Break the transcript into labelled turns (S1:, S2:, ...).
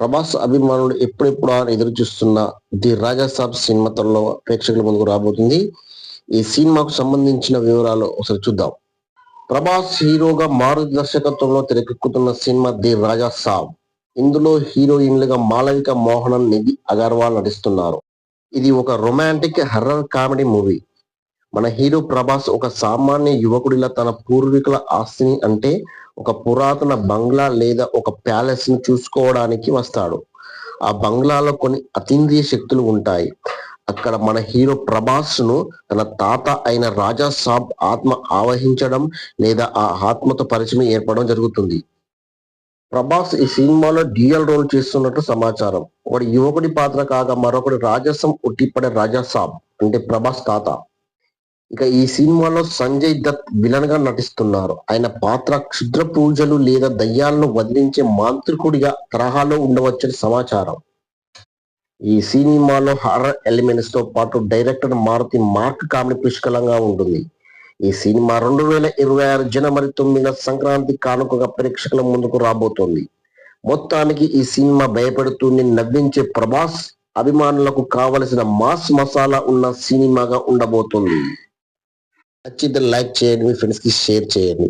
S1: ప్రభాస్ అభిమానులు ఎప్పుడెప్పుడు ఎదురు చూస్తున్న ది రాజా సాబ్ సినిమా త్వరలో ప్రేక్షకుల ముందుకు రాబోతుంది. ఈ సినిమాకు సంబంధించిన వివరాలు ఒకసారి చూద్దాం. ప్రభాస్ హీరోగా మారుతి దర్శకత్వంలో తెరకెక్కుతున్న సినిమా ది రాజా సాబ్. ఇందులో హీరోయిన్లుగా మాలవిక మోహనన్ నిధి అగర్వాల్ నటిస్తున్నారు. ఇది ఒక రొమాంటిక్ హర్రర్ కామెడీ మూవీ. మన హీరో ప్రభాస్ ఒక సామాన్య యువకుడిలా తన పూర్వీకుల ఆస్తిని అంటే ఒక పురాతన బంగ్లా లేదా ఒక ప్యాలెస్ని చూసుకోవడానికి వస్తాడు. ఆ బంగ్లాలో కొన్ని అతీంద్రియ శక్తులు ఉంటాయి. అక్కడ మన హీరో ప్రభాస్ను తన తాత అయిన రాజా సాబ్ ఆత్మ ఆవహించడం లేదా ఆ ఆత్మతో పరిచయం ఏర్పడడం జరుగుతుంది. ప్రభాస్ ఈ సినిమాలో డ్యూయల్ రోల్ చేస్తున్నట్టు సమాచారం. ఒకటి యువకుడి పాత్ర కాగా మరొకటి రాజసం ఉట్టిపడే రాజా సాబ్ అంటే ప్రభాస్ తాత. ఇక ఈ సినిమాలో సంజయ్ దత్ విలన్గా నటిస్తున్నారు. ఆయన పాత్ర క్షుద్ర పూజలు లేదా దయ్యాలను వదిలించే మాంత్రికుడిగా తరహాలో ఉండవచ్చని సమాచారం. ఈ సినిమాలో హర్రర్ ఎలిమెంట్స్తో పాటు డైరెక్టర్ మారుతి మార్క్ కామెడీ పుష్కలంగా ఉంటుంది. ఈ సినిమా రెండు వేల ఇరవై ఆరు జనవరి తొమ్మిదిన సంక్రాంతి కానుకగా ప్రేక్షకుల ముందుకు రాబోతోంది. మొత్తానికి ఈ సినిమా భయపెడుతూనే నవ్వించే ప్రభాస్ అభిమానులకు కావలసిన మాస్ మసాలా ఉన్న సినిమాగా ఉండబోతుంది. నచ్చితే లైక్ చేయండి మీ ఫ్రెండ్స్కి షేర్ చేయండి.